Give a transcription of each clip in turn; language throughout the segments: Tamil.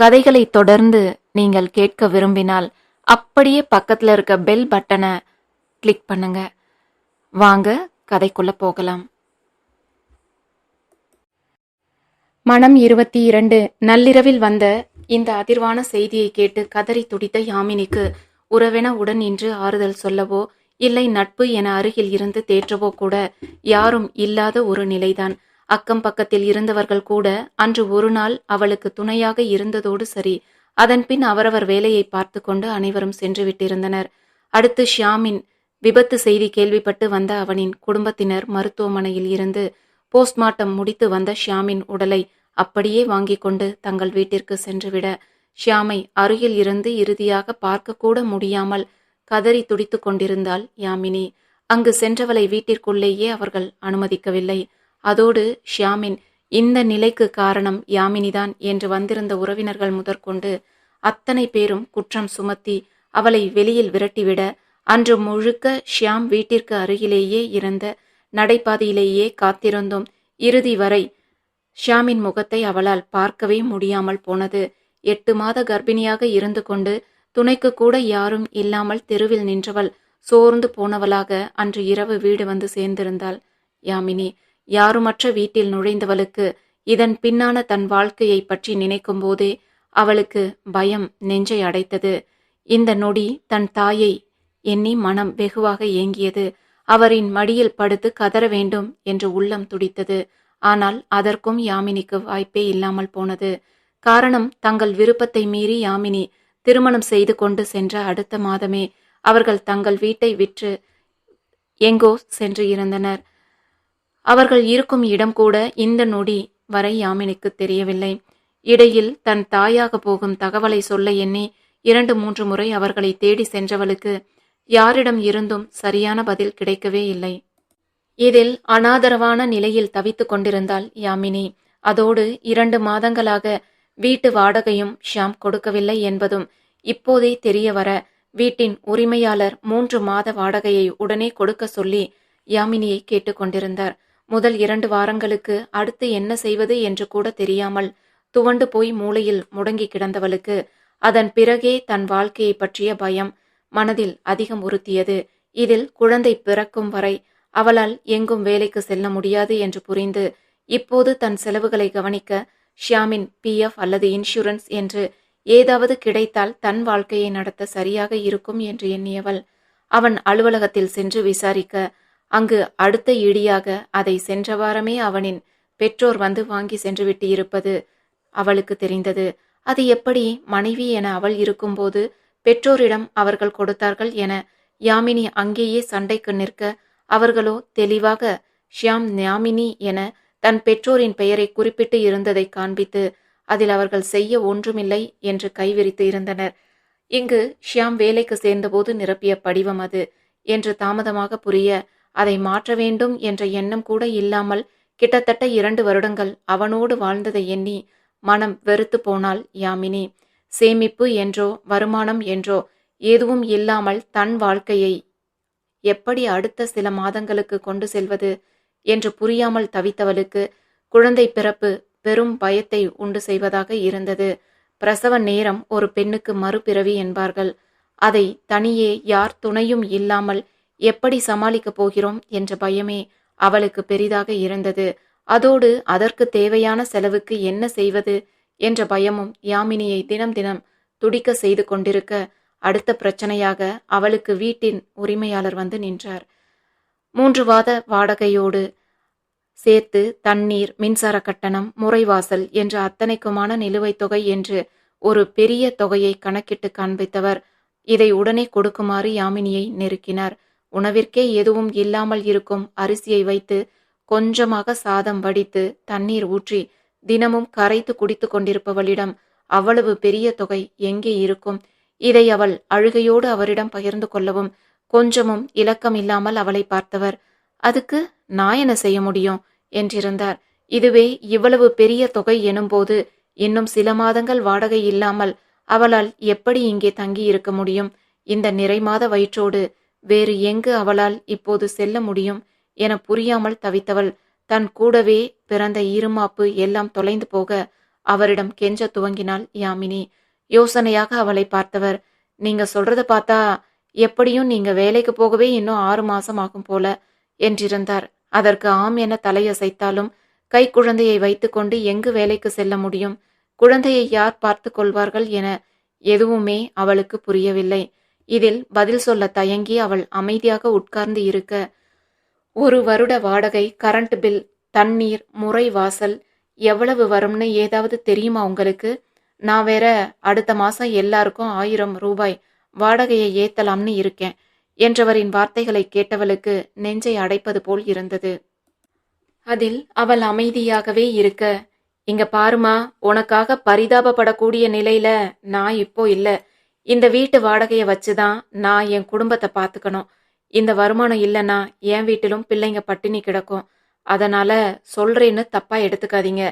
கதைகளை தொடர்ந்து நீங்கள் கேட்க விரும்பினால் அப்படியே பக்கத்தில் இருக்க பெல் பட்டனை கிளிக் பண்ணுங்க. வாங்க கதைக்குள்ள போகலாம். மனம் இருபத்தி இரண்டு. நள்ளிரவில் வந்த இந்த அதிர்வான செய்தியை கேட்டு கதறி துடித்த யாமினிக்கு உறவென உடன் நின்று ஆறுதல் சொல்லவோ இல்லை நட்பு என அருகில் இருந்து தேற்றவோ கூட யாரும் இல்லாத ஒரு நிலைதான். அக்கம் பக்கத்தில் இருந்தவர்கள் கூட அன்று ஒரு நாள் அவளுக்கு துணையாக இருந்ததோடு சரி. அதன் பின் அவரவர் வேலையை பார்த்து கொண்டு அனைவரும் சென்று விட்டிருந்தனர். அடுத்து ஷியாமின் விபத்து செய்தி கேள்விப்பட்டு வந்த அவனின் குடும்பத்தினர் மருத்துவமனையில் இருந்து போஸ்ட்மார்ட்டம் முடித்து வந்த ஷியாமின் உடலை அப்படியே வாங்கிக் கொண்டு தங்கள் வீட்டிற்கு சென்றுவிட. ஷியாமை அருகில் இருந்து இறுதியாக பார்க்கக்கூட முடியாமல் கதறி துடித்து கொண்டிருந்தாள் யாமினி. அங்கு சென்றவளை வீட்டிற்குள்ளேயே அவர்கள் அனுமதிக்கவில்லை. அதோடு ஷியாமின் இந்த நிலைக்கு காரணம் யாமினிதான் என்று வந்திருந்த உறவினர்கள் முதற்கொண்டு அத்தனை பேரும் குற்றம் சுமத்தி அவளை வெளியில் விரட்டிவிட அன்று முழுக்க ஷியாம் வீட்டிற்கு அருகிலேயே இருந்த நடைபாதையிலேயே காத்திருந்தோம். இறுதி வரை ஷியாமின் முகத்தை அவளால் பார்க்கவே முடியாமல் போனது. எட்டு மாத கர்ப்பிணியாக இருந்து கொண்டு துணைக்கு கூட யாரும் இல்லாமல் தெருவில் நின்றவள் சோர்ந்து போனவளாக அன்று இரவு வீடு வந்து சேர்ந்திருந்தாள். யாமினி யாருமற்ற வீட்டில் நுழைந்தவளுக்கு இதன் பின்னான தன் வாழ்க்கையை பற்றி நினைக்கும் போதே அவளுக்கு பயம் நெஞ்சை அடைத்தது. இந்த நொடி தன் தாயை எண்ணி மனம் வெகுவாக ஏங்கியது. அவரின் மடியில் படுத்து கதற வேண்டும் என்று உள்ளம் துடித்தது. ஆனால் அதற்கும் யாமினிக்கு வாய்ப்பே இல்லாமல் போனது. காரணம் தங்கள் விருப்பத்தை மீறி யாமினி திருமணம் செய்து கொண்டு சென்ற அடுத்த மாதமே அவர்கள் தங்கள் வீட்டை விற்று எங்கோ சென்று இருந்தனர். அவர்கள் இருக்கும் இடம் கூட இந்த நொடி வரை யாமினிக்கு தெரியவில்லை. இடையில் தன் தாயாக போகும் தகவலை சொல்ல எண்ணி இரண்டு மூன்று முறை அவர்களை தேடி சென்றவளுக்கு யாரிடம் இருந்தும் சரியான பதில் கிடைக்கவே இல்லை. இதில் அனாதரவான நிலையில் தவித்து கொண்டிருந்தாள் யாமினி. அதோடு இரண்டு மாதங்களாக வீட்டு வாடகையும் ஷாம் கொடுக்கவில்லை என்பதும் இப்போதே தெரிய வர வீட்டின் உரிமையாளர் மூன்று மாத வாடகையை உடனே கொடுக்க சொல்லி யாமினியை கேட்டுக்கொண்டிருந்தார் முதல் இரண்டு வாரங்களுக்கு அடுத்து என்ன செய்வது என்று கூட தெரியாமல் துவண்டு போய் மூளையில் முடங்கி கிடந்தவளுக்கு அதன் பிறகே தன் வாழ்க்கையை பற்றிய பயம் மனதில் அதிகம் உறுத்தியது. இதில் குழந்தை பிறக்கும் வரை அவளால் எங்கும் வேலைக்கு செல்ல முடியாது என்று புரிந்து இப்போது தன் செலவுகளை கவனிக்க ஷியாமின் பிஎஃப் அல்லது இன்சூரன்ஸ் என்று ஏதாவது கிடைத்தால் தன் வாழ்க்கையை நடத்த சரியாக இருக்கும் என்று எண்ணியவள் அவன் அலுவலகத்தில் சென்று விசாரிக்க அங்கு அடுத்த இடியாக அதை சென்ற வாரமே அவனின் பெற்றோர் வந்து வாங்கி சென்று விட்டு இருப்பது அவளுக்கு தெரிந்தது. அது எப்படி மனைவி என அவள் இருக்கும்போது பெற்றோரிடம் அவர்கள் கொடுத்தார்கள் என யாமினி அங்கேயே சண்டைக்கு நிற்க அவர்களோ தெளிவாக ஷியாம் ஞாமினி என தன் பெற்றோரின் பெயரை குறிப்பிட்டு இருந்ததை காண்பித்து அதில் அவர்கள் செய்ய ஒன்றுமில்லை என்று கைவிரித்து இருந்தனர். இங்கு ஷியாம் வேலைக்கு சேர்ந்தபோது நிரப்பிய படிவம் அது என்று தாமதமாக புரிய அதை மாற்ற வேண்டும் என்ற எண்ணம் கூட இல்லாமல் கிட்டத்தட்ட இரண்டு வருடங்கள் அவனோடு வாழ்ந்ததை எண்ணி மனம் வெறுத்து போனாள் யாமினி. சேமிப்பு என்றோ வருமானம் என்றோ எதுவும் இல்லாமல் தன் வாழ்க்கையை எப்படி அடுத்த சில மாதங்களுக்கு கொண்டு செல்வது என்று புரியாமல் தவித்தவளுக்கு குழந்தை பிறப்பு பெரும் பயத்தை உண்டு செய்வதாக இருந்தது. பிரசவ நேரம் ஒரு பெண்ணுக்கு மறுபிறவி என்பார்கள். அதை தனியே யார் துணையும் இல்லாமல் எப்படி சமாளிக்கப் போகிறோம் என்ற பயமே அவளுக்கு பெரிதாக இருந்தது. அதோடு அதற்கு தேவையான செலவுக்கு என்ன செய்வது என்ற பயமும் யாமினியை தினம் தினம் துடிக்க செய்து கொண்டிருக்க அடுத்த பிரச்சனையாக அவளுக்கு வீட்டின் உரிமையாளர் வந்து நின்றார். மூன்று வாத வாடகையோடு சேர்த்து தண்ணீர் மின்சார கட்டணம் முறைவாசல் என்ற அத்தனைக்குமான நிலுவைத் தொகை என்று ஒரு பெரிய தொகையை கணக்கிட்டு காண்பித்தவர் இதை உடனே கொடுக்குமாறு யாமினியை நெருக்கினார். உணவிற்கே எதுவும் இல்லாமல் இருக்கும் அரிசியை வைத்து கொஞ்சமாக சாதம் வடித்து தண்ணீர் ஊற்றி தினமும் கரைத்து குடித்து கொண்டிருப்பவளிடம் அவ்வளவு பெரிய தொகை எங்கே இருக்கும்? இதை அவள் அழுகையோடு அவரிடம் பகிர்ந்து கொள்ளவும் கொஞ்சமும் இலக்கம் இல்லாமல் அவளை பார்த்தவர் அதுக்கு நான் என்ன செய்ய முடியும்? என்றிருந்தார். இதுவே இவ்வளவு பெரிய தொகை எனும்போது இன்னும் சில மாதங்கள் வாடகை இல்லாமல் அவளால் எப்படி இங்கே தங்கி இருக்க முடியும்? இந்த நிறைமாத வயிற்றோடு வேறு எங்கு அவளால் இப்போது செல்ல முடியும் என புரியாமல் தவித்தவள். தன் கூடவே பிறந்த இருமாப்பு எல்லாம் தொலைந்து போக அவரிடம் கெஞ்ச துவங்கினாள் யாமினி. யோசனையாக அவளை பார்த்தவர் நீங்க சொல்றத பார்த்தா எப்படியும் நீங்க வேலைக்கு போகவே இன்னும் ஆறு மாசம் ஆகும் போல என்றிருந்தார். அதற்கு ஆம் என தலையசைத்தாலும் கை குழந்தையை வைத்துக்கொண்டு எங்கு வேலைக்கு செல்ல முடியும்? குழந்தையை யார் பார்த்து கொள்வார்கள் என எதுவுமே அவளுக்கு புரியவில்லை. இதில் பதில் சொல்ல தயங்கி அவள் அமைதியாக உட்கார்ந்து இருக்க. ஒரு வருட வாடகை கரண்ட் பில் தண்ணீர் முறை வாசல் எவ்வளவு வரும்னு ஏதாவது தெரியுமா உங்களுக்கு? நான் வேற அடுத்த மாசம் எல்லாருக்கும் ஆயிரம் ரூபாய் வாடகையை ஏத்தலாம்னு இருக்கேன் என்றவரின் வார்த்தைகளை கேட்டவளுக்கு நெஞ்சை அடைப்பது போல் இருந்தது. அதில் அவள் அமைதியாகவே இருக்க. இங்க பாருமா உனக்காக பரிதாபப்படக்கூடிய நிலையில நான் இப்போ இல்லை. இந்த வீட்டு வாடகையை வச்சு தான் நான் என் குடும்பத்தை பார்த்துக்கணும் இந்த வருமானம் இல்லைன்னா என் வீட்டிலும் பிள்ளைங்க பட்டினி கிடக்கும். அதனால சொல்றேன்னு தப்பா எடுத்துக்காதீங்க.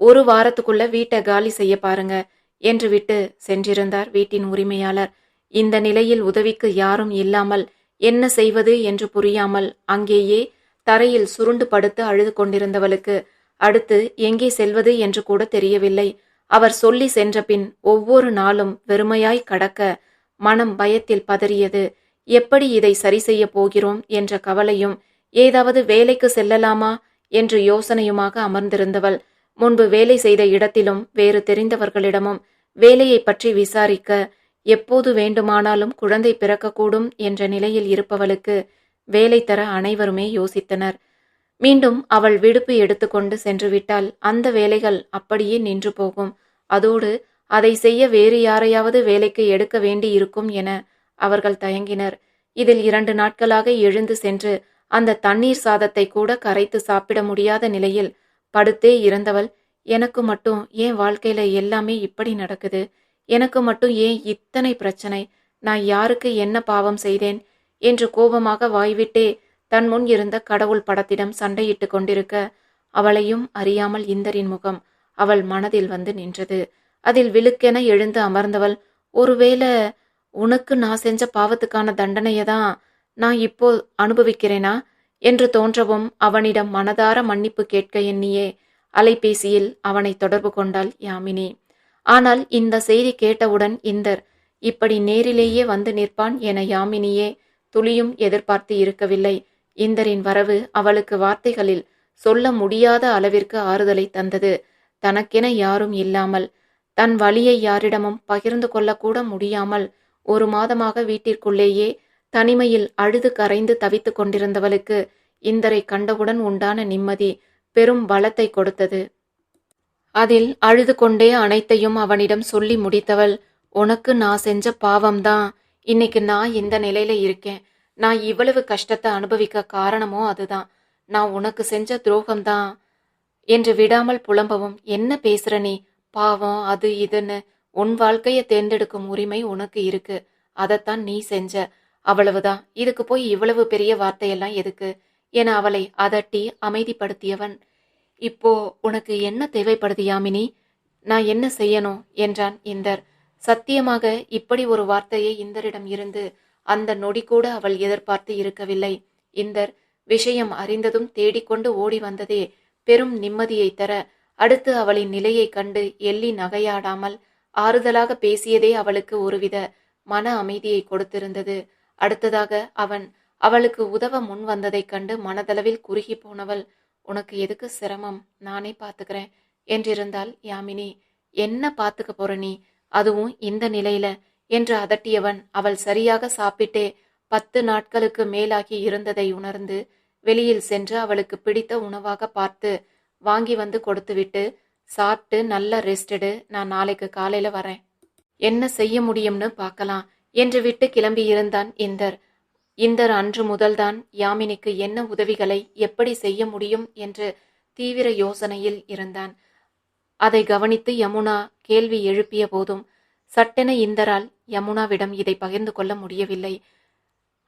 ஒரு வாரத்துக்குள்ள வீட்டை காலி செய்ய பாருங்க என்று விட்டு சென்றிருந்தார் வீட்டின் உரிமையாளர். இந்த நிலையில் உதவிக்கு யாரும் இல்லாமல் என்ன செய்வது என்று புரியாமல் அங்கேயே தரையில் சுருண்டு படுத்து அழுது கொண்டிருந்தவளுக்கு அடுத்து எங்கே செல்வது என்று கூட தெரியவில்லை. அவர் சொல்லி சென்றபின் ஒவ்வொரு நாளும் வெறுமையாய் கடக்க மனம் பயத்தில் பதறியது. எப்படி இதை சரி செய்ய போகிறோம்? என்ற கவலையும் ஏதாவது வேலைக்கு செல்லலாமா? என்று யோசனையுமாக அமர்ந்திருந்தவள். முன்பு வேலை செய்த இடத்திலும் வேறு தெரிந்தவர்களிடமும் வேலையை பற்றி விசாரிக்க எப்போது வேண்டுமானாலும் குழந்தை பிறக்கக்கூடும் என்ற நிலையில் இருப்பவளுக்கு வேலை தர அனைவருமே யோசித்தனர். மீண்டும் அவள் விடுப்பு எடுத்துக்கொண்டு சென்று விட்டால் அந்த வேலைகள் அப்படியே நின்று போகும். அதோடு அதை செய்ய வேறு யாரையாவது வேலைக்கு எடுக்க வேண்டி இருக்கும் என அவர்கள் தயங்கினர். இதில் இரண்டு நாட்களாக எழுந்து சென்று அந்த தண்ணீர் சாதத்தை கூட கரைத்து சாப்பிட முடியாத நிலையில் படுத்தே இருந்தவள் எனக்கு மட்டும் ஏன் வாழ்க்கையில எல்லாமே இப்படி நடக்குது. எனக்கு மட்டும் ஏன் இத்தனை பிரச்சனை? நான் யாருக்கு என்ன பாவம் செய்தேன்? என்று கோபமாக வாய்விட்டே தன் முன் இருந்த கடவுள் படத்திடம் சண்டையிட்டு கொண்டிருக்க அவளையும் அறியாமல் இந்தரின் முகம் அவள் மனதில் வந்து நின்றது. அதில் விழுக்கென எழுந்து அமர்ந்தவள் ஒருவேளை உனக்கு நான் செஞ்ச பாவத்துக்கான தண்டனையை தான் நான் இப்போ அனுபவிக்கிறேனா? என்று தோன்றவும் அவனிடம் மனதார மன்னிப்பு கேட்க எண்ணியே அலைபேசியில் அவனை தொடர்பு கொண்டாள் யாமினி. ஆனால் இந்த செய்தி கேட்டவுடன் இந்தர் இப்படி நேரிலேயே வந்து நிற்பான் என யாமினியே துளியும் எதிர்பார்த்து இருக்கவில்லை. இந்தரின் வரவு அவளுக்கு வார்த்தைகளில் சொல்ல முடியாத அளவிற்கு ஆறுதலை தந்தது. தனக்கென யாரும் இல்லாமல் தன் வழியை யாரிடமும் பகிர்ந்து கொள்ளக்கூட முடியாமல் ஒரு மாதமாக வீட்டிற்குள்ளேயே தனிமையில் அழுது கரைந்து தவித்துக் கொண்டிருந்தவளுக்கு இந்தரை கண்டவுடன் உண்டான நிம்மதி பெரும் பலத்தை கொடுத்தது. அதில் அழுது கொண்டே அனைத்தையும் அவனிடம் சொல்லி முடித்தவள் உனக்கு நான் செஞ்ச பாவம்தான். இன்னைக்கு நான் இந்த நிலையில இருக்கேன். நான் இவ்வளவு கஷ்டத்தை அனுபவிக்க காரணமோ அதுதான். நான் உனக்கு செஞ்ச துரோகம்தான். என்று விடாமல் புலம்பவும் என்ன பேசுற நீ? பாவம் அது இதுன்னு உன் வாழ்க்கையை தேர்ந்தெடுக்கும் உரிமை உனக்கு இருக்கு. அதைத்தான் நீ செஞ்ச. அவ்வளவுதான். இதுக்கு போய் இவ்வளவு பெரிய வார்த்தையெல்லாம் எதுக்கு? என அவளை அதட்டி அமைதிப்படுத்தியவன். இப்போ உனக்கு என்ன தேவைப்படுது யாமினி? நான் என்ன செய்யணும்? என்றான் இந்தர். சத்தியமாக இப்படி ஒரு வார்த்தையை இந்தரிடம் இருந்து அந்த நொடி கூட அவள் எதிர்பார்த்து இருக்கவில்லை. இந்தர் விஷயம் அறிந்ததும் தேடிக்கொண்டு ஓடி வந்ததே. பெரும் நிம்மதியை தர அடுத்து அவளின் நிலையைக் கண்டு எள்ளி நகையாடாமல் ஆறுதலாக பேசியதே அவளுக்கு ஒருவித மன அமைதியை கொடுத்திருந்தது. அடுத்ததாக அவன் அவளுக்கு உதவ முன் வந்ததைக் கண்டு மனதளவில் குறுகி போனவள் உனக்கு எதுக்கு சிரமம்? நானே பார்த்துக்கிறேன் என்றிருந்தாள் யாமினி. என்ன பார்த்துக்க போற நீ? அதுவும் இந்த நிலையில என்று அதட்டியவன் அவள் சரியாக சாப்பிட்டே பத்து நாட்களுக்கு மேலாகி இருந்ததை உணர்ந்து வெளியில் சென்று அவளுக்கு பிடித்த உணவாக பார்த்து வாங்கி வந்து கொடுத்துவிட்டு சாப்பிட்டு நல்லா ரெஸ்டடு நான் நாளைக்கு காலையில வரேன். என்ன செய்ய முடியும்னு பார்க்கலாம் என்று விட்டு கிளம்பி இருந்தான் இந்தர். இந்தர் அன்று முதல்தான் யாமினிக்கு என்ன உதவிகளை எப்படி செய்ய முடியும் என்று தீவிர யோசனையில் இருந்தான். அதை கவனித்து யமுனா கேள்வி எழுப்பிய போதும் சட்டென இந்தரால் யமுனாவிடம் இதை பகிர்ந்து கொள்ள முடியவில்லை.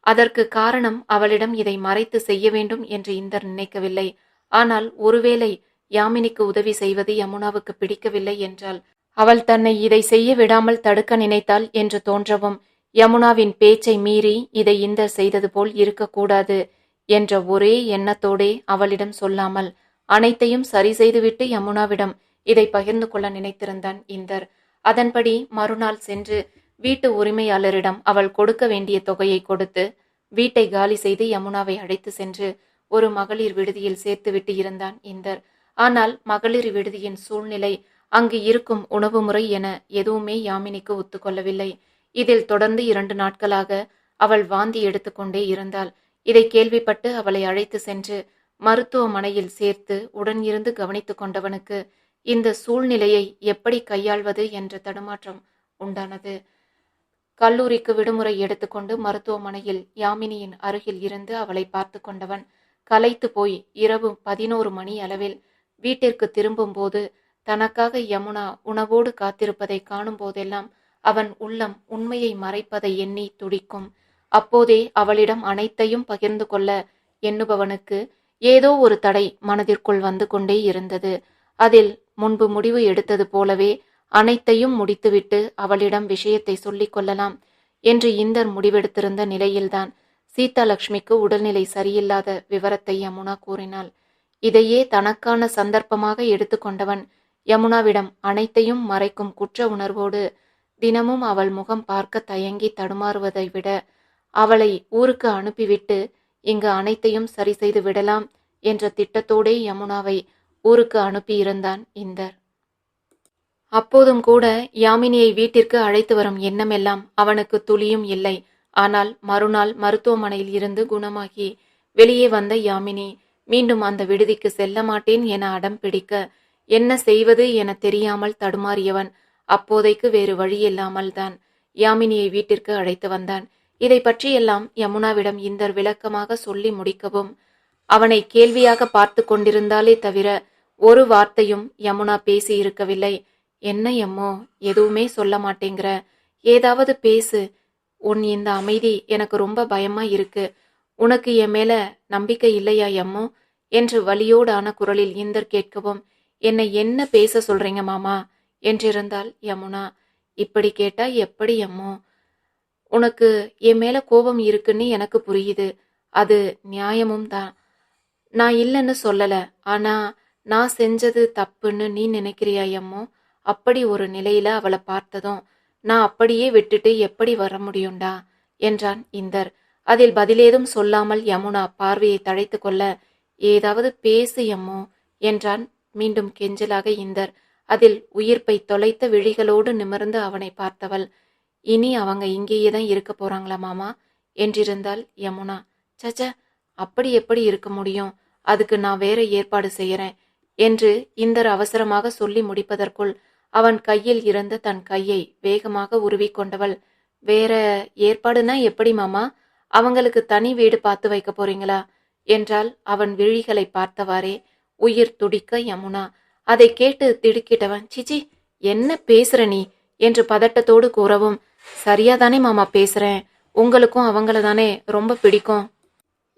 அதற்கு காரணம் அவளிடம் இதை மறைத்து செய்ய வேண்டும் என்று இந்தர் நினைக்கவில்லை. ஆனால் ஒருவேளை யாமினிக்கு உதவி செய்வது யமுனாவுக்கு பிடிக்கவில்லை என்றால் அவள் தன்னை இதை செய்ய விடாமல் தடுக்க நினைத்தாள் என்று தோன்றவும் யமுனாவின் பேச்சை மீறி இதை இந்தர் செய்தது போல் இருக்கக்கூடாது என்ற ஒரே எண்ணத்தோடே அவளிடம் சொல்லாமல் அனைத்தையும் சரி செய்துவிட்டு யமுனாவிடம் இதை பகிர்ந்து கொள்ள நினைத்திருந்தான் இந்தர். அதன்படி மறுநாள் சென்று வீட்டு உரிமையாளரிடம் அவள் கொடுக்க வேண்டிய தொகையை கொடுத்து வீட்டை காலி செய்து யமுனாவை அழைத்து சென்று ஒரு மகளிர் விடுதியில் சேர்த்துவிட்டு இருந்தான் இந்தர். ஆனால் மகளிர் விடுதியின் சூழ்நிலை அங்கு இருக்கும் உணவு முறை என எதுவுமே யாமினிக்கு ஒத்துக்கொள்ளவில்லை. இதில் தொடர்ந்து இரண்டு நாட்களாக அவள் வாந்தி எடுத்துக்கொண்டே இருந்தாள். இதை கேள்விப்பட்டு அவளை அழைத்து சென்று மருத்துவமனையில் சேர்த்து உடன் இருந்து கவனித்துக் கொண்டவனுக்கு இந்த சூழ்நிலையை எப்படி கையாள்வது என்ற தடுமாற்றம் உண்டானது. கல்லூரிக்கு விடுமுறை எடுத்துக்கொண்டு மருத்துவமனையில் யாமினியின் அருகில் இருந்து அவளை பார்த்து கொண்டவன். கலைத்து போய் இரவு பதினோரு மணி அளவில் வீட்டிற்கு திரும்பும்போது தனக்காக யமுனா உணவோடு காத்திருப்பதை காணும் போதெல்லாம் அவன் உள்ளம் உண்மையை மறைப்பதை எண்ணி துடிக்கும். அப்போதே அவளிடம் அனைத்தையும் பகிர்ந்து கொள்ள எண்ணுபவனுக்கு ஏதோ ஒரு தடை மனதிற்குள் வந்து கொண்டே இருந்தது. அதில் முன்பு முடிவு எடுத்தது போலவே அனைத்தையும் முடித்துவிட்டு அவளிடம் விஷயத்தை சொல்லிக் கொள்ளலாம் என்று இந்தர் முடிவெடுத்திருந்த நிலையில்தான் சீதாலட்சுமிக்கு உடல்நிலை சரியில்லாத விவரத்தை யமுனா கூறினாள். இதையே தனக்கான சந்தர்ப்பமாக எடுத்துக்கொண்டவன் யமுனாவிடம் அனைத்தையும் மறைக்கும் குற்ற உணர்வோடு தினமும் அவள் முகம் பார்க்க தயங்கி தடுமாறுவதை விட அவளை ஊருக்கு அனுப்பிவிட்டு இங்கு அனைத்தையும் சரி செய்து விடலாம் என்ற திட்டத்தோடே யமுனாவை ஊருக்கு அனுப்பியிருந்தான் இந்தர். அப்போதும் கூட யாமினியை வீட்டிற்கு அழைத்து வரும் எண்ணமெல்லாம் அவனுக்கு துளியும் இல்லை. ஆனால் மறுநாள் மருத்துவமனையில் இருந்து குணமாகி வெளியே வந்த யாமினி மீண்டும் அந்த விடுதிக்கு செல்ல மாட்டேன் என அடம் பிடிக்க என்ன செய்வது என தெரியாமல் தடுமாறியவன் அப்போதைக்கு வேறு வழி இல்லாமல் தான் யாமினியை வீட்டிற்கு அழைத்து வந்தான். இதை பற்றியெல்லாம் யமுனாவிடம் இந்தர் விளக்கமாக சொல்லி முடிக்கவும் அவனை கேள்வியாக பார்த்து கொண்டிருந்தாலே தவிர ஒரு வார்த்தையும் யமுனா பேசியிருக்கவில்லை. என்ன எம்மோ எதுவுமே சொல்ல மாட்டேங்கிற. ஏதாவது பேசு. உன் இந்த அமைதி எனக்கு ரொம்ப பயமா இருக்கு. உனக்கு என் மேல நம்பிக்கை இல்லையா எம்மோ? என்று வலியோடான குரலில் இந்தர் கேட்கவும் என்னை என்ன பேச சொல்றீங்க மாமா? என்றிருந்தாள் யமுனா. இப்படி கேட்டா எப்படி எம்மோ? உனக்கு என் மேல கோபம் இருக்குன்னு எனக்கு புரியுது. அது நியாயமும் தான். நான் இல்லைன்னு சொல்லல. ஆனா நான் செஞ்சது தப்புன்னு நீ நினைக்கிறியா எம்மோ? அப்படி ஒரு நிலையில அவளை பார்த்ததும் நான் அப்படியே விட்டுட்டு எப்படி வர முடியும்டா? என்றான் இந்தர். அதில் பதிலேதும் சொல்லாமல் யமுனா பார்வையை தழைத்து கொள்ள ஏதாவது பேசு எம்மோ என்றான் மீண்டும் கெஞ்சலாக இந்தர். அதில் உயிர்ப்பை தொலைத்த விழிகளோடு நிமிர்ந்து அவனை பார்த்தவள் இனி அவங்க இங்கேயே தான் இருக்க போறாங்களா மாமா? என்றிருந்தாள் யமுனா. சச்ச அப்படி எப்படி இருக்க முடியும்? அதுக்கு நான் வேற ஏற்பாடு செய்யறேன் என்று இந்தர் அவசரமாக சொல்லி முடிப்பதற்குள் அவன் கையில் இருந்த தன் கையை வேகமாக உருவிக்கொண்டவள். வேற ஏற்பாடுனா எப்படி மாமா? அவங்களுக்கு தனி வீடு பார்த்து வைக்க போறீங்களா? என்றால் அவன் விழிகளை பார்த்தவாறே உயிர் துடிக்க யமுனா. அதை கேட்டு திடுக்கிட்டவன் சிச்சி என்ன பேசுற நீ? என்று பதட்டத்தோடு கூறவும் சரியாதானே மாமா பேசுறேன். உங்களுக்கும் அவங்கள தானே ரொம்ப பிடிக்கும்.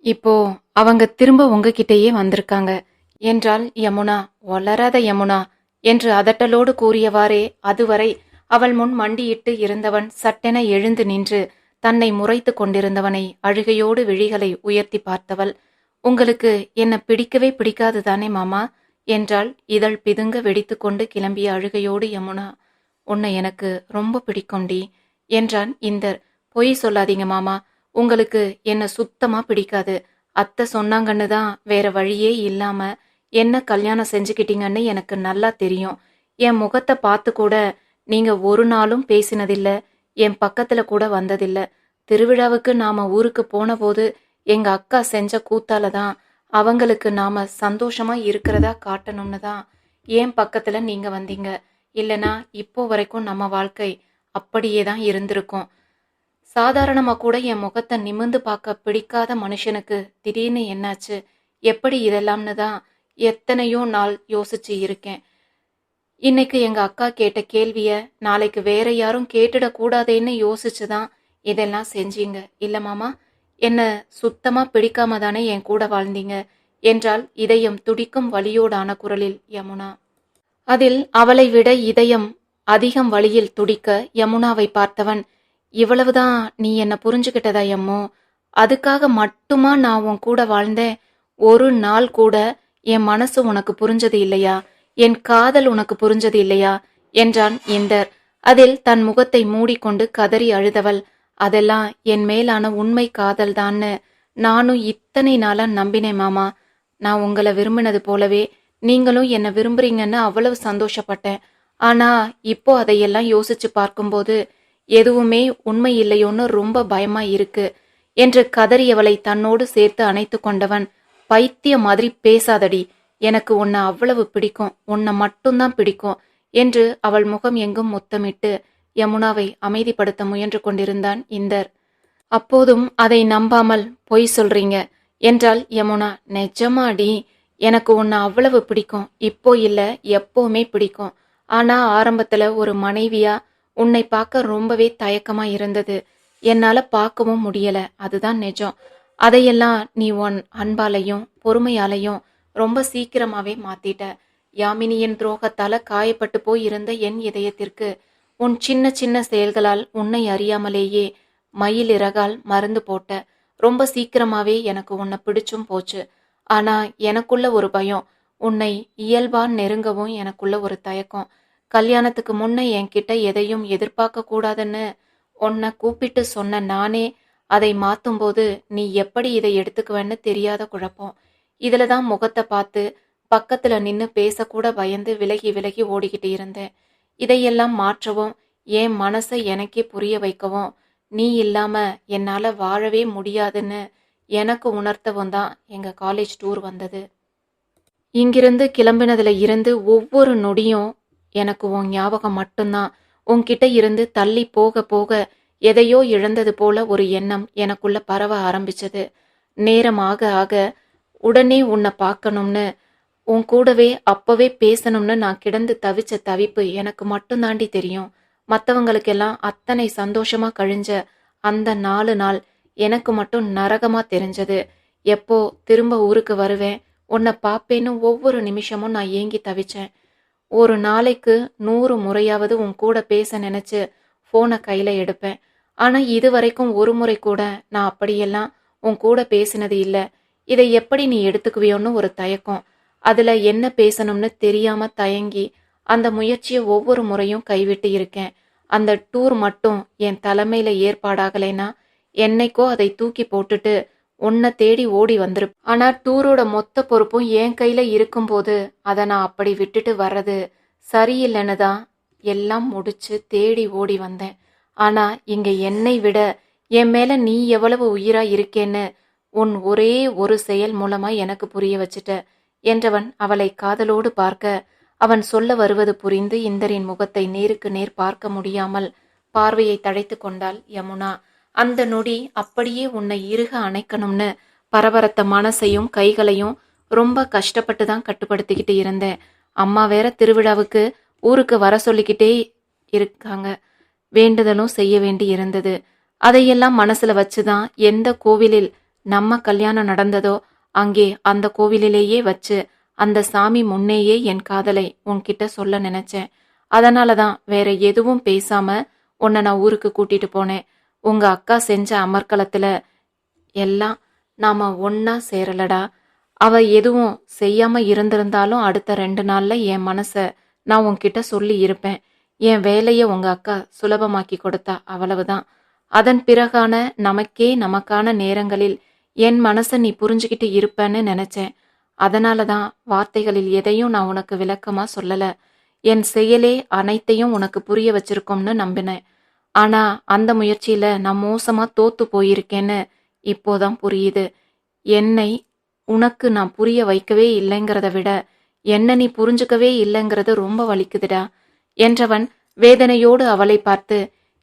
இப்போ அவங்க திரும்ப உங்ககிட்டயே வந்திருக்காங்க என்றால் யமுனா. வளராத யமுனா என்று அதட்டலோடு கூறியவாறே அதுவரை அவள் முன் மண்டியிட்டு இருந்தவன் சட்டென எழுந்து நின்று தன்னை முறைத்து கொண்டிருந்தவனை அழுகையோடு விழிகளை உயர்த்தி பார்த்தவள் உங்களுக்கு என்ன பிடிக்கவே பிடிக்காது தானே மாமா? என்றாள் இதழ் பிதுங்க வெடித்துக்கொண்டு கிளம்பிய அழுகையோடு யமுனா உன்னை எனக்கு ரொம்ப பிடிக்கும்டி என்றான் இந்தர். பொய் சொல்லாதீங்க மாமா உங்களுக்கு என்ன சுத்தமா பிடிக்காது. அத்தை சொன்னாங்கன்னு தான் வேற வழியே இல்லாம என்ன கல்யாணம் செஞ்சுக்கிட்டீங்கன்னு எனக்கு நல்லா தெரியும். என் முகத்தை பார்த்து கூட நீங்க ஒரு நாளும் பேசினதில்ல. என் பக்கத்துல கூட வந்ததில்ல. திருவிழாவுக்கு நாம ஊருக்கு போன போது எங்க அக்கா செஞ்ச கூத்தால தான் அவங்களுக்கு நாம சந்தோஷமா இருக்கிறதா காட்டணும்னு தான் என் பக்கத்துல நீங்க வந்தீங்க. இல்லனா இப்போ வரைக்கும் நம்ம வாழ்க்கை அப்படியே தான் இருந்திருக்கும். சாதாரணமா கூட என் முகத்தை நிமிர்ந்து பார்க்க பிடிக்காத மனுஷனுக்கு திடீர்னு என்னாச்சு? எப்படி இதெல்லாம்னு தான் எத்தனையோ நாள் யோசிச்சு இருக்கேன். இன்னைக்கு எங்க அக்கா கேட்ட கேள்விய நாளைக்கு வேற யாரும் கேட்டுடக்கூடாதேன்னு யோசிச்சுதான் தான் இதெல்லாம் செஞ்சீங்க. இல்ல மாமா என்ன சுத்தமா பிடிக்காம தானே என் கூட வாழ்ந்தீங்க என்றால் இதயம் துடிக்கும் வலியோடான குரலில் யமுனா. அதில் அவளை விட இதயம் அதிகம் வழியில் துடிக்க யமுனாவை பார்த்தவன் இவ்வளவுதான் நீ என்ன புரிஞ்சுக்கிட்டதா யம்மோ? அதுக்காக மட்டுமா நான் உன் கூட வாழ்ந்தேன்? ஒரு நாள் கூட என் மனசு உனக்கு புரிஞ்சது இல்லையா? என் காதல் உனக்கு புரிஞ்சது இல்லையா? என்றான் இந்தர். அதில் தன் முகத்தை மூடிக்கொண்டு கதறி அழுதவள். அதெல்லாம் என் மேலான உண்மை காதல்தான்னு நானும் இத்தனை நாளா நம்பினேன் மாமா. நான் உங்களை விரும்பினது போலவே நீங்களும் என்ன விரும்புறீங்கன்னு அவ்வளவு சந்தோஷப்பட்டேன். ஆனா இப்போ அதையெல்லாம் யோசிச்சு பார்க்கும்போது எதுவுமே உண்மை இல்லையோன்னு ரொம்ப பயமா இருக்கு. என்று கதறியவளை தன்னோடு சேர்த்து அணைத்து கொண்டவன் பைத்திய மாதிரி பேசாதடி. எனக்கு உன்னை அவ்வளவு பிடிக்கும். உன்னை மட்டும்தான் பிடிக்கும் என்று அவள் முகம் எங்கும் முத்தமிட்டு யமுனாவை அமைதிப்படுத்த முயன்று கொண்டிருந்தான் இந்தர். அப்போதும் அதை நம்பாமல் பொய் சொல்றீங்க என்றால் யமுனா. நெஜமாடி எனக்கு உன்னை அவ்வளவு பிடிக்கும். இப்போ இல்ல எப்போவுமே பிடிக்கும். ஆனா ஆரம்பத்துல ஒரு மனைவியா உன்னை பார்க்க ரொம்பவே தயக்கமா இருந்தது. என்னால பார்க்கவும் முடியல. அதுதான் நிஜம். அதையெல்லாம் நீ உன் அன்பாலையும் பொறுமையாலையும் ரொம்ப சீக்கிரமாவே மாத்திட்ட. யாமினியின் துரோகத்தால காயப்பட்டு போய் இருந்த என் இதயத்திற்கு உன் சின்ன சின்ன செயல்களால் உன்னை அறியாமலேயே மயில் இறகால் மருந்து போட்ட ரொம்ப சீக்கிரமாவே எனக்கு உன்னை பிடிச்சும் போச்சு. ஆனா எனக்குள்ள ஒரு பயம் உன்னை இயல்பா நெருங்கவும் எனக்குள்ள ஒரு தயக்கம். கல்யாணத்துக்கு முன்ன என்கிட்ட எதையும் எதிர்பார்க்க கூடாதுன்னு உன்னை கூப்பிட்டு சொன்ன நானே அதை மாத்தும்போது நீ எப்படி இதை எடுத்துக்குவேன்னு தெரியாத குழப்பம். இதுல தான் முகத்தை பார்த்து பக்கத்துல நின்னு பேசக்கூட பயந்து விலகி விலகி ஓடிக்கிட்டு இருந்தேன். இதையெல்லாம் மாற்றவும் என் மனசை எனக்கே புரிய வைக்கவும் நீ இல்லாம என்னால வாழவே முடியாதுன்னு எனக்கு உணர்த்தவும் தான் எங்க காலேஜ் டூர் வந்தது. இங்கிருந்து கிளம்பினதுல இருந்து ஒவ்வொரு நொடியும் எனக்கு உன் ஞாபகம் மட்டும்தான். உன்கிட்ட இருந்து தள்ளி போக போக எதையோ இழந்தது போல ஒரு எண்ணம் எனக்குள்ள பரவ ஆரம்பிச்சது. நேரம் ஆக ஆக உடனே உன்னை பார்க்கணும்னு உன் கூடவே அப்பவே பேசணும்னு நான் கிடந்து தவிச்ச தவிப்பு எனக்கு மட்டும்தாண்டி தெரியும். மற்றவங்களுக்கெல்லாம் அத்தனை சந்தோஷமா கழிஞ்ச அந்த நாலு நாள் எனக்கு மட்டும் நரகமா தெரிஞ்சது. எப்போ திரும்ப ஊருக்கு வருவேன் உன்னை பார்ப்பேன்னு ஒவ்வொரு நிமிஷமும் நான் ஏங்கி தவிச்சேன். ஒரு நாளைக்கு நூறு முறையாவது உன் கூட பேச நினைச்சு ஃபோனை கையில் எடுப்பேன். ஆனா இது வரைக்கும் ஒரு முறை கூட நான் அப்படியெல்லாம் உன் கூட பேசினது இல்ல. இதை எப்படி நீ எடுத்துக்குவியோன்னு ஒரு தயக்கம். அதுல என்ன பேசணும்னு தெரியாம தயங்கி அந்த முயற்சியை ஒவ்வொரு முறையும் கைவிட்டு இருக்கேன். அந்த டூர் மட்டும் என் தலைமையில ஏற்பாடாகலைன்னா என்னைக்கோ அதை தூக்கி போட்டுட்டு உன்னை தேடி ஓடி வந்திருப்ப ஆனா டூரோட மொத்த பொறுப்பும் என் கையில இருக்கும்போது அதை நான் அப்படி விட்டுட்டு வர்றது சரியில்லைன்னு தான் எல்லாம் முடிச்சு தேடி ஓடி வந்தேன். ஆனா இங்க என்னை விட என் மேல நீ எவ்வளவு உயிரா இருக்கேன்னு உன் ஒரே ஒரு செயல் மூலமா எனக்கு புரிய வச்சுட்ட என்றவன் அவளை காதலோடு பார்க்க அவன் சொல்ல வருவது புரிந்து இந்தரின் முகத்தை நேருக்கு நேர் பார்க்க முடியாமல் பார்வையை தழைத்து கொண்டாள் யமுனா. அந்த நொடி அப்படியே உன்னை இறுக அணைக்கணும்னு பரபரத்த மனசையும் கைகளையும் ரொம்ப கஷ்டப்பட்டு தான் கட்டுப்படுத்திக்கிட்டு இருந்தேன். அம்மா வேற திருவிழாவுக்கு ஊருக்கு வர சொல்லிக்கிட்டே இருக்காங்க. வேண்டுதலும் செய்ய வேண்டி இருந்தது. அதையெல்லாம் மனசுல வச்சுதான் எந்த கோவிலில் நம்ம கல்யாணம் நடந்ததோ அங்கே அந்த கோவிலிலேயே வச்சு அந்த சாமி முன்னேயே என் காதலை உன்கிட்ட சொல்ல நினைச்சேன். அதனால தான் வேற எதுவும் பேசாம உன்னை நான் ஊருக்கு கூட்டிட்டு போனேன். உங்க அக்கா செஞ்ச அமர்க்களத்துல எல்லாம் நாம ஒன்னா சேரலடா. அவ எதுவும் செய்யாம இருந்திருந்தாலும் அடுத்த ரெண்டு நாள்ல என் மனச நான் உன்கிட்ட சொல்லி இருப்பேன். என் வேலையை உங்க அக்கா சுலபமாக்கி கொடுத்தா அவ்வளவுதான். அதன் பிறகான நமக்கே நமக்கான நேரங்களில் என் மனசை நீ புரிஞ்சுக்கிட்டு இருப்பேன்னு நினைச்சேன். அதனால தான் வார்த்தைகளில் எதையும் நான் உனக்கு விளக்கமா சொல்லல. என் செயலே அனைத்தையும் உனக்கு புரிய வச்சிருக்கோம்னு நம்பினேன். ஆனா அந்த முயற்சியில நான் மோசமா தோத்து போயிருக்கேன்னு இப்போதான் புரியுது. என்னை உனக்கு நான் புரிய வைக்கவே இல்லைங்கிறத விட என்ன நீ புரிஞ்சுக்கவே இல்லைங்கிறது ரொம்ப வலிக்குதுடா. என்றவன் வேதனையோடு அவளை பார்த்து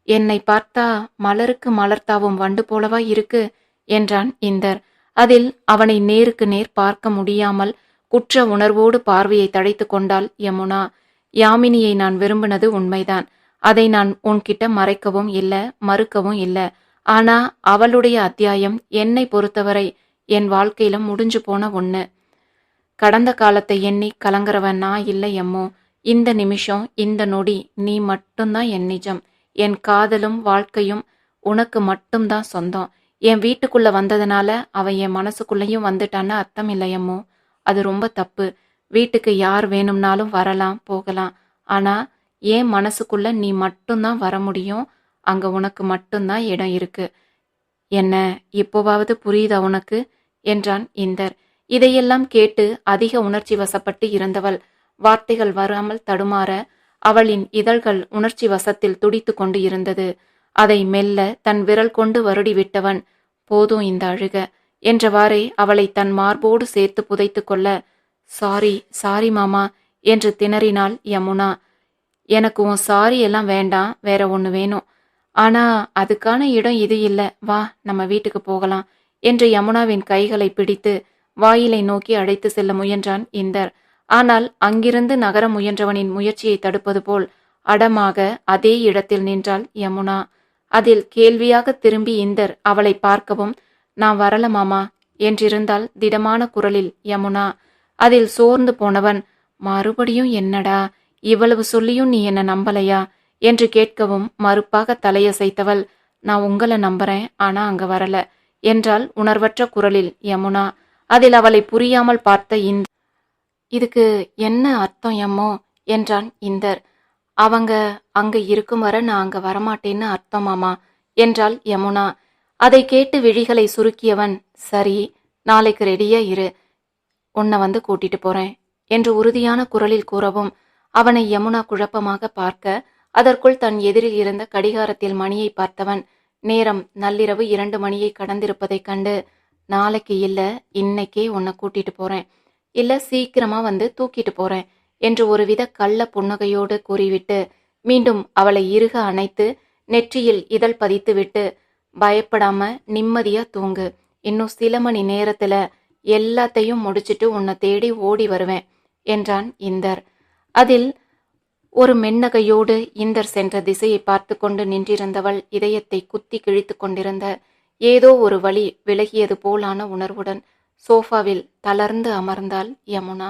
என்னை பார்த்தா மலருக்கு மலர்த்தாவும் வண்டு போலவா இருக்கு என்றான் இந்தர். அதில் அவனை நேருக்கு நேர் பார்க்க முடியாமல் குற்ற உணர்வோடு பார்வையை தடைத்து கொண்டாள் யமுனா. யாமினியை நான் விரும்பினது உண்மைதான். அதை நான் உன்கிட்ட மறைக்கவும் இல்லை மறுக்கவும் இல்லை. ஆனா அவளுடைய அத்தியாயம் என்னை பொறுத்தவரை என் வாழ்க்கையில முடிஞ்சு போன ஒண்ணு. கடந்த காலத்தை எண்ணி கலங்குறவன் நான் இல்லை எம்மோ இந்த நிமிஷம் இந்த நொடி நீ மட்டும்தான் என் நிஜம். என் காதலும் வாழ்க்கையும் உனக்கு மட்டும்தான் சொந்தம். என் வீட்டுக்குள்ள வந்ததுனால அவன் என் மனசுக்குள்ளேயும் வந்துட்டான்னு அர்த்தம் இல்லையம்மோ அது ரொம்ப தப்பு. வீட்டுக்கு யார் வேணும்னாலும் வரலாம் போகலாம். ஆனா என் மனசுக்குள்ள நீ மட்டும்தான் வர முடியும். அங்க உனக்கு மட்டும்தான் இடம் இருக்கு. என்ன இப்போவாவது புரியுதா உனக்கு? என்றான் இந்தர். இதையெல்லாம் கேட்டு அதிக உணர்ச்சி வசப்பட்டு இருந்தவள். வார்த்தைகள் வராமல் தடுமாற அவளின் இதழ்கள் உணர்ச்சி வசத்தில் துடித்து கொண்டு இருந்தது. அதை மெல்ல தன் விரல் கொண்டு வருடி விட்டவன் போதும் இந்த அழுக என்றவாறே அவளை தன் மார்போடு சேர்த்து புதைத்து கொள்ள சாரி சாரி மாமா என்று திணறினாள் யமுனா. எனக்கு உன் சாரி எல்லாம் வேண்டாம் வேற ஒன்று வேணும். ஆனா அதுக்கான இடம் இது இல்ல. வா நம்ம வீட்டுக்கு போகலாம் என்று யமுனாவின் கைகளை பிடித்து வாயிலை நோக்கி அழைத்து செல்ல முயன்றான் இந்தர். ஆனால் அங்கிருந்து நகர முயன்றவனின் முயற்சியை தடுப்பது போல் அடமாக அதே இடத்தில் நின்றாள் யமுனா. அதில் கேள்வியாக திரும்பி இந்தர் அவளை பார்க்கவும் நான் வரல மாமா என்றிருந்தால் திடமான குரலில் யமுனா. அதில் சோர்ந்து போனவன் மறுபடியும் என்னடா? இவ்வளவு சொல்லியும் நீ என்ன நம்பலையா? என்று கேட்கவும் மறுப்பாக தலையசைத்தவள் நான் உங்களை நம்புறேன் ஆனா அங்க வரல என்றால் உணர்வற்ற குரலில் யமுனா. அதில் அவளை புரியாமல் பார்த்த இந்த இதுக்கு என்ன அர்த்தம் எம்மோ? என்றான் இந்தர். அவங்க அங்க இருக்கும் வர நான் அங்க வரமாட்டேன்னு அர்த்தமாமா என்றாள் யமுனா. அதை கேட்டு விழிகளை சுருக்கியவன் சரி நாளைக்கு ரெடியா இரு. உன்னை வந்து கூட்டிட்டு போறேன் என்று உறுதியான குரலில் கூறவும் அவனை யமுனா குழப்பமாக பார்க்க அதற்குள் தன் எதிரில் இருந்த கடிகாரத்தில் மணியை பார்த்தவன் நேரம் நள்ளிரவு இரண்டு மணியை கடந்திருப்பதைக் கண்டு நாளைக்கு இல்ல இன்னைக்கே உன்னை கூட்டிட்டு போறேன். இல்லை சீக்கிரமா வந்து தூக்கிட்டு போறேன் என்று ஒருவித கள்ள புன்னகையோடு கூறிவிட்டு மீண்டும் அவளை இறுக அணைத்து நெற்றியில் இதழ் பதித்துவிட்டு பயப்படாம நிம்மதியா தூங்கு. இன்னும் சில மணி நேரத்துல எல்லாத்தையும் முடிச்சிட்டு உன்னை தேடி ஓடி வருவேன் என்றான் இந்தர். அதில் ஒரு மென்னகையோடு இந்தர் சென்ற திசையை பார்த்து கொண்டு நின்றிருந்தவள் இதயத்தை குத்தி கிழித்து கொண்டிருந்த ஏதோ ஒரு வழி விலகியது போலான உணர்வுடன் சோஃபாவில் தளர்ந்து அமர்ந்தாள் யமுனா.